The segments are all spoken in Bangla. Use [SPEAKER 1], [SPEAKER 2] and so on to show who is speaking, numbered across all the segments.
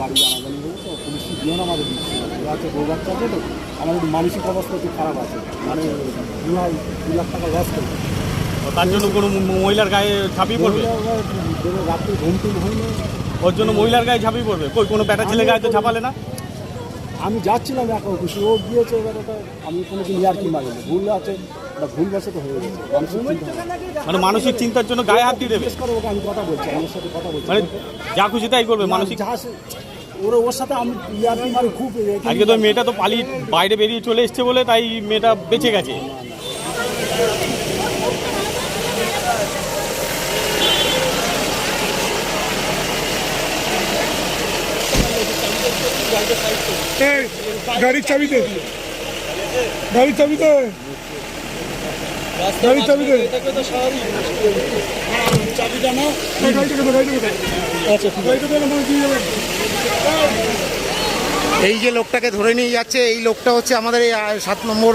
[SPEAKER 1] বাড়ি জানাজানি তো পুলিশ দিও না আমাদের দিচ্ছে? না আছে বউ বাচ্চা আছে তো আমার একটু মানসিক অবস্থা একটু খারাপ আছে। মানে দু লাখ দু লাখ টাকা লস করবে
[SPEAKER 2] তার জন্য কোনো মহিলার গায়ে ঝাঁপিয়ে পড়বে?
[SPEAKER 1] রাত্রে ঘুম টুম হয়নি
[SPEAKER 2] ওর জন্য মহিলার গায়ে ঝাঁপিয়ে পড়বে? কই কোনো বেটা ছেলে গায়ে তো ঝাঁপালে না?
[SPEAKER 1] আমি যাচ্ছিলাম এক খুশি ও গিয়েছে এবার ওটা আমি কোনো দিন আর কি মারিনি। ভুল আছে ওটা ভুল বসে তো হয়ে গেছে।
[SPEAKER 2] মানে মানসিক চিন্তার জন্য গায়ে হাত দিয়ে দেবে?
[SPEAKER 1] করে ওকে আমি কথা বলছি আমার সাথে কথা বলছি।
[SPEAKER 2] মানে যা খুশি তাই করবে মানসিক
[SPEAKER 1] ওর ওর সাথে আমি ইয়ার কি মারি খুব
[SPEAKER 2] আজকে তো মেয়েটা তো পালিয়ে বাইরে বেরিয়ে চলে এসছে বলে তাই মেয়েটা বেঁচে গেছে।
[SPEAKER 3] গাড়ির চাবি দে। গাড়ির চাবি দে। গাড়ির চাবি দে।
[SPEAKER 1] চাবিটা
[SPEAKER 3] গাড়িটাকে দে
[SPEAKER 1] আচ্ছা ঠিক
[SPEAKER 3] গাড়িটা দিয়ে
[SPEAKER 4] এই যে লোকটাকে ধরে নিয়ে যাচ্ছে, এই লোকটা হচ্ছে আমাদের এই সাত নম্বর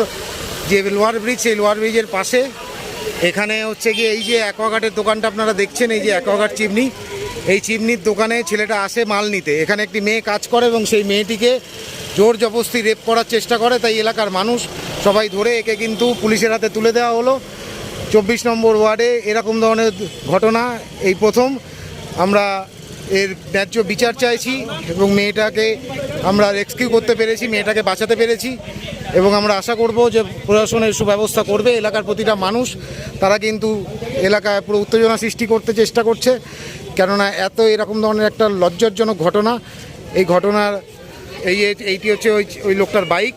[SPEAKER 4] যে লোয়ার ব্রিজ সেই লোয়ার ব্রিজের পাশে। এখানে হচ্ছে গিয়ে এই যে অ্যাকোয়াগার্ডের দোকানটা আপনারা দেখছেন, এই যে অ্যাকোয়াগার্ড চিমনি। এই চিমনির দোকানে ছেলেটা আসে মাল নিতে। এখানে একটি মেয়ে কাজ করে এবং সেই মেয়েটিকে জোর জবস্তি রেপ করার চেষ্টা করে। তাই এলাকার মানুষ সবাই ধরে একে কিন্তু পুলিশের হাতে তুলে দেওয়া হলো। চব্বিশ নম্বর ওয়ার্ডে এরকম ধরনের ঘটনা, এই প্রথম। আমরা এর ন্যায্য বিচার চাইছি এবং মেয়েটাকে আমরা রেস্কিউ করতে পেরেছি, মেয়েটাকে বাঁচাতে পেরেছি এবং আমরা আশা করব যে প্রশাসনের সুব্যবস্থা করবে, এলাকার প্রতিটা মানুষ। তারা কিন্তু এলাকায় পুরো উত্তেজনা সৃষ্টি করতে চেষ্টা করছে, কেননা এত এরকম ধরনের একটা লজ্জাজনক ঘটনা। এই ঘটনার এই এইটি হচ্ছে ওই ওই লোকটার বাইক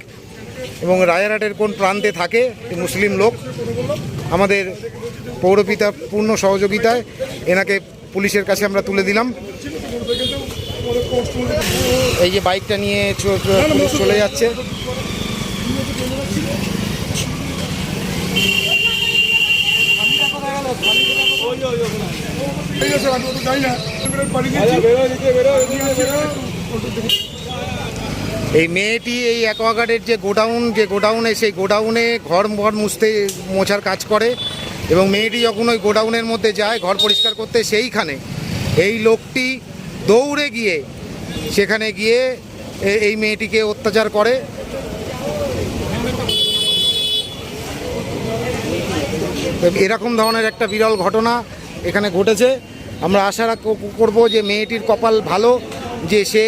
[SPEAKER 4] এবং রাজারহাটের কোন প্রান্তে থাকে মুসলিম লোক। আমাদের পৌরপিতা পূর্ণ সহযোগিতায় এনাকে পুলিশের কাছে আমরা তুলে দিলাম। এই যে বাইকটা নিয়ে পুলিশ চলে যাচ্ছে। এই মেয়েটি এই অ্যাকোয়াগার্ডের যে গোডাউন যে গোডাউনে সেই গোডাউনে ঘর ঘর মুছতে মোছার কাজ করে। এবং মেয়েটি যখন ওই গোডাউনের মধ্যে যায়, ঘর পরিষ্কার করতে, সেইখানে এই লোকটি দৌড়ে গিয়ে সেখানে গিয়ে এই মেয়েটিকে অত্যাচার করে। এরকম ধরনের একটা বিরল ঘটনা এখানে ঘটেছে। আমরা আশা করব যে মেয়েটির কপাল ভালো, যে সে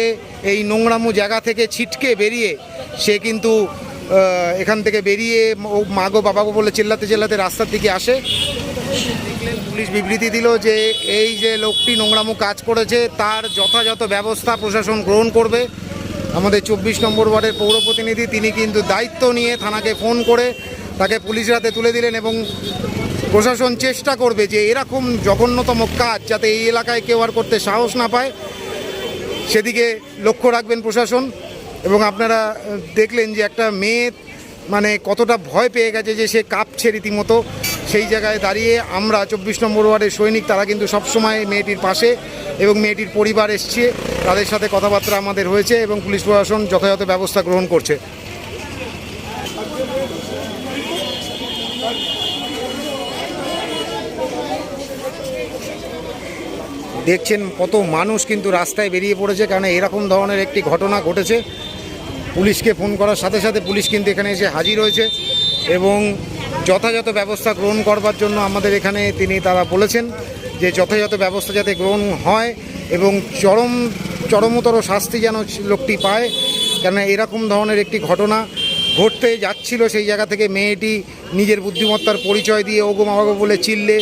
[SPEAKER 4] এই নোংরামু জায়গা থেকে ছিটকে বেরিয়ে সে কিন্তু এখান থেকে বেরিয়ে ও মা মাগো বাবাগো বলে চিল্লাতে চিল্লাতে রাস্তার দিকে আসে। পুলিশ বিবৃতি দিল যে এই যে লোকটি নোংরামু কাজ করেছে, তার যথাযথ ব্যবস্থা প্রশাসন গ্রহণ করবে। আমাদের চব্বিশ নম্বর ওয়ার্ডের পৌর প্রতিনিধি, তিনি কিন্তু দায়িত্ব নিয়ে থানাকে ফোন করে তাকে পুলিশের হাতে তুলে দিলেন এবং প্রশাসন চেষ্টা করবে যে এরকম জঘন্যতম কাজ যাতে এই এলাকায় কেউ আর করতে সাহস না পায়। সেদিকে লক্ষ্য রাখবেন প্রশাসন। আপনারা দেখলেন যে একটা মেয়ে মানে কতটা ভয় পেয়ে গেছে যে সে কাঁপছে রীতিমতো। সেই জায়গায় দাঁড়িয়ে আমরা চব্বিশ নম্বর ওয়ার্ডের সৈনিক, তারা কিন্তু সবসময় মেয়েটির পাশে এবং মেয়েটির পরিবার এসছে। তাদের সাথে কথাবার্তা আমাদের হয়েছে এবং পুলিশ প্রশাসন যথাযথ ব্যবস্থা গ্রহণ করছে। দেখছেন কত মানুষ কিন্তু রাস্তায় বেরিয়ে পড়েছে, কারণ এরকম ধরনের একটি ঘটনা ঘটেছে। পুলিশকে ফোন করার সাথে সাথে পুলিশ কিন্তু এখানে এসে হাজির হয়েছে এবং যথাযথ ব্যবস্থা গ্রহণ করবার জন্য আমাদের এখানে তিনি তারা বলেছেন যে যথাযথ ব্যবস্থা যাতে গ্রহণ হয় এবং চরম, চরমতর শাস্তি যেন লোকটি পায়। কেন এরকম ধরনের একটি ঘটনা ঘটতে যাচ্ছিল সেই জায়গা থেকে মেয়েটি নিজের বুদ্ধিমত্তার পরিচয় দিয়ে ওগো মাগো বলে চিল্লে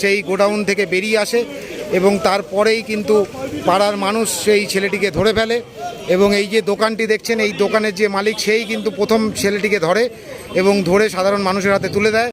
[SPEAKER 4] সেই গোডাউন থেকে বেরিয়ে আসে এবং তারপরেই কিন্তু পাড়ার মানুষ সেই ছেলেটিকে ধরে ফেলে। এবং এই যে দোকানটি দেখছেন, এই দোকানের যে মালিক, সেই কিন্তু প্রথম ছেলেটিকে ধরে এবং ধরে সাধারণ মানুষের হাতে তুলে দেয়।